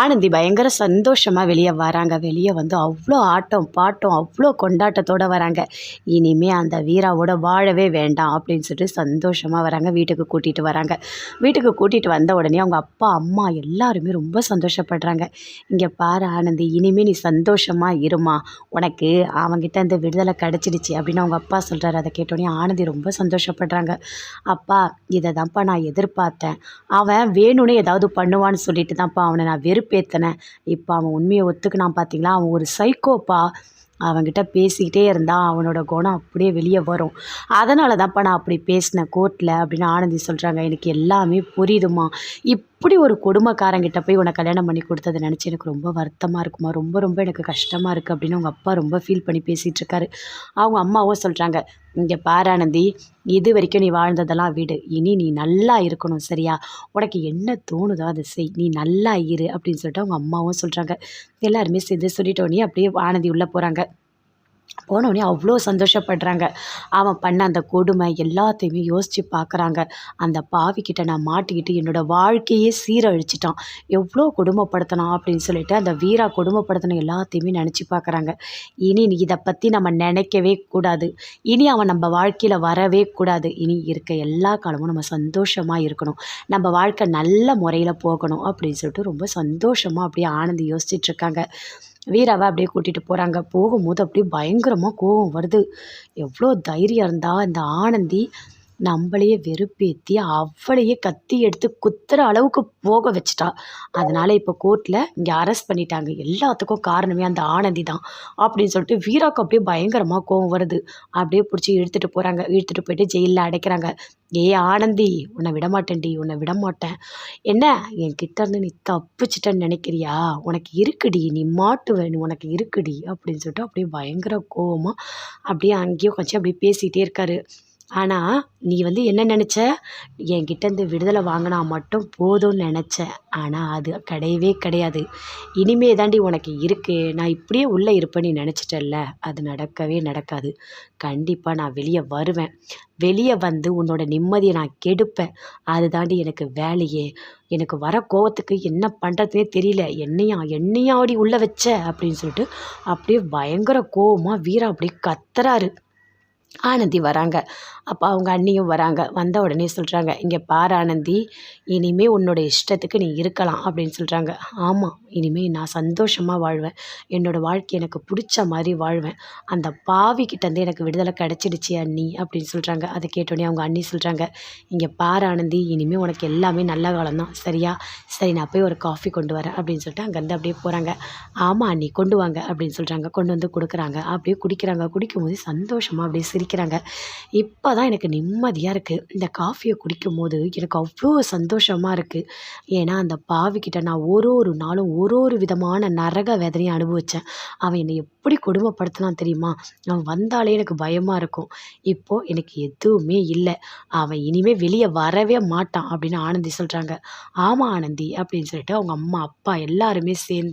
ஆனந்தி பயங்கர சந்தோஷமாக வெளியே வராங்க. வெளியே வந்து அவ்வளோ ஆட்டம் பாட்டம் அவ்வளோ கொண்டாட்டத்தோடு வராங்க. இனிமே அந்த வீராவோட வாழவே வேண்டாம் அப்படின்னு சொல்லிட்டு சந்தோஷமாக வராங்க. வீட்டுக்கு கூட்டிகிட்டு வராங்க. வீட்டுக்கு கூட்டிகிட்டு வந்த உடனே அவங்க அப்பா அம்மா எல்லாருமே ரொம்ப சந்தோஷப்படுறாங்க. இங்கே பாரு ஆனந்தி இனிமேல் நீ சந்தோஷமாக இருமா. உனக்கு அவங்கிட்ட இந்த விடுதலை கிடச்சிடுச்சு அப்படின்னு அவங்க அப்பா சொல்கிறாரு அதை கேட்டோடனே ஆனந்தி ரொம்ப சந்தோஷப்படுறாங்க. அப்பா இதை தான்ப்பா நான் எதிர்பார்த்தேன். அவன் வேணும்னே ஏதாவது பண்ணுவான்னு சொல்லிட்டு தான்ப்பா அவனை நான் வெறுப்பேற்றினேன் இப்போ அவன் உண்மையை ஒத்துக்கினான் பார்த்தீங்களா அவன் ஒரு சைக்கோப்பா அவன்கிட்ட பேசிக்கிட்டே இருந்தால் அவனோட குணம் அப்படியே வெளியே வரும். அதனால தான்ப்பா நான் அப்படி பேசினேன் கோர்ட்டில் அப்படின்னு ஆனந்தி சொல்கிறாங்க எனக்கு எல்லாமே புரியுதுமா இப்படி ஒரு கொடுமைக்காரங்கிட்ட போய் உன்னை கல்யாணம் பண்ணி கொடுத்ததை நினச்சி எனக்கு ரொம்ப வருத்தமாக இருக்குமா ரொம்ப ரொம்ப எனக்கு கஷ்டமாக இருக்குது அப்படின்னு அவங்க அப்பா ரொம்ப ஃபீல் பண்ணி பேசிகிட்டு இருக்காரு. அவங்க அம்மாவும் சொல்கிறாங்க இங்கே பாரானந்தி இது வரைக்கும் நீ வாழ்ந்ததெல்லாம் விடு. இனி நீ நல்லா இருக்கணும் சரியா? உனக்கு என்ன தோணுதோ அதை செய். நீ நல்லா இரு அப்படின்னு சொல்லிட்டு அவங்க அம்மாவும் சொல்கிறாங்க எல்லாருமே சேர்ந்து சொல்லிட்டோன்னே அப்படியே ஆனந்தி உள்ளே போகிறாங்க போனோடனே அவ்வளோ சந்தோஷப்படுறாங்க. அவன் பண்ண அந்த கொடுமை எல்லாத்தையுமே யோசித்து பார்க்குறாங்க அந்த பாவிக்கிட்ட நான் மாட்டிக்கிட்டு என்னோடய வாழ்க்கையே சீரழிச்சிட்டான். எவ்வளோ கொடுமைப்படுத்தணும் அப்படின்னு சொல்லிட்டு அந்த வீரா கொடுமைப்படுத்தணும் எல்லாத்தையுமே நினச்சி பார்க்குறாங்க இனி இதை பற்றி நம்ம நினைக்கவே கூடாது. இனி அவன் நம்ம வாழ்க்கையில் வரவே கூடாது. இனி இருக்க எல்லா காலமும் நம்ம சந்தோஷமாக இருக்கணும். நம்ம வாழ்க்கை நல்ல முறையில் போகணும் அப்படின்னு சொல்லிட்டு ரொம்ப சந்தோஷமாக அப்படியே ஆனந்தி யோசிச்சிட்ருக்காங்க வீராவை அப்படியே கூட்டிகிட்டு போகிறாங்க போகும்போது அப்படியே பயங்கரமாக கோவம் வருது. எவ்வளோ தைரியம் இருந்தால் இந்த ஆனந்தி நம்மளையே வெறுப்பேற்றி அவளையே கத்தி எடுத்து குத்துற அளவுக்கு போக வச்சிட்டா. அதனால் இப்போ கோர்ட்டில் இங்கே அரெஸ்ட் பண்ணிட்டாங்க. எல்லாத்துக்கும் காரணமே அந்த ஆனந்தி தான் அப்படின்னு சொல்லிட்டு வீராக்கு அப்படியே பயங்கரமாக கோவம் வருது. அப்படியே பிடிச்சி இழுத்துட்டு போகிறாங்க இழுத்துட்டு போயிட்டு ஜெயிலில் அடைக்கிறாங்க. ஏ ஆனந்தி உன்னை விடமாட்டேன்டி உன்னை விடமாட்டேன். என்ன? என் கிட்ட இருந்து நீ தப்பிச்சிட்டேன்னு நினைக்கிறியா? உனக்கு இருக்குடி நீ மாட்டுவ நீ உனக்கு இருக்குடி? அப்படின்னு சொல்லிட்டு அப்படியே பயங்கர கோவமாக அப்படியே அங்கேயும் கொஞ்சம் அப்படியே பேசிகிட்டே இருக்காரு. ஆனால் நீ வந்து என்ன நினச்ச? என்கிட்டேருந்து விடுதலை வாங்கினா மட்டும் போதும்னு நினச்ச. ஆனால் அது கிடையவே கிடையாது. இனிமே தாண்டி உனக்கு இருக்குது நான் இப்படியே உள்ளே இருப்பேன்னு நீ நினச்சிட்டல்ல. அது நடக்கவே நடக்காது. கண்டிப்பாக நான் வெளியே வருவேன். வெளியே வந்து உன்னோட நிம்மதியை நான் கெடுப்பேன். அது தாண்டி எனக்கு வேலையே. எனக்கு வர கோவத்துக்கு என்ன பண்ணுறதுனே தெரியல. என்னையா என்னையா அப்படி உள்ளே வச்ச? அப்படின்னு சொல்லிட்டு அப்படியே பயங்கர கோவமாக வீரா அப்படியே கத்துறாரு. ஆனந்தி வராங்க. அப்போ அவங்க அண்ணியும் வராங்க. வந்த உடனே சொல்கிறாங்க இங்கே பார் ஆனந்தி இனிமேல் உன்னோட இஷ்டத்துக்கு நீ இருக்கலாம் அப்படின்னு சொல்கிறாங்க ஆமாம் இனிமேல் நான் சந்தோஷமாக வாழ்வேன். என்னோடய வாழ்க்கை எனக்கு பிடிச்ச மாதிரி வாழ்வேன். அந்த பாவிக்கிட்டேருந்து எனக்கு விடுதலை கிடச்சிடுச்சு அண்ணி அப்படின்னு சொல்கிறாங்க அதை கேட்டோடனே அவங்க அண்ணி சொல்கிறாங்க இங்கே பார் ஆனந்தி இனிமேல் உனக்கு எல்லாமே நல்ல காலம் தான். சரியா? சரி நான் போய் ஒரு காஃபி கொண்டு வரேன் அப்படின்னு சொல்லிட்டு அங்கேருந்து அப்படியே போகிறாங்க ஆமாம் அண்ணி கொண்டு வாங்க அப்படின்னு சொல்கிறாங்க கொண்டு வந்து கொடுக்குறாங்க. அப்படியே குடிக்கிறாங்க. குடிக்கும்போது சந்தோஷமாக அப்படியே சிரிக்கிறாங்க. இப்போ தான் எனக்கு நிம்மதியாக இருக்குது இந்த காஃபியை குடிக்கும்போது எனக்கு அவ்வளோ சந்தோஷமாக இருக்குது ஏன்னா அந்த பாவிக்கிட்ட நான் ஒரு ஒரு நாளும் ஒரு ஒரு விதமான நரக வேதனையை அனுபவித்தேன் அவன் என்னை எப்படி கொடுமைப்படுத்தலாம் தெரியுமா? அவன் வந்தாலே எனக்கு பயமாக இருக்கும். இப்போது எனக்கு எதுவுமே இல்லை. அவன் இனிமேல் வெளியே வரவே மாட்டான் அப்படின்னு ஆனந்தி சொல்கிறாங்க ஆமாம் ஆனந்தி அப்படின்னு சொல்லிட்டு அவங்க அம்மா அப்பா எல்லாருமே சேர்ந்து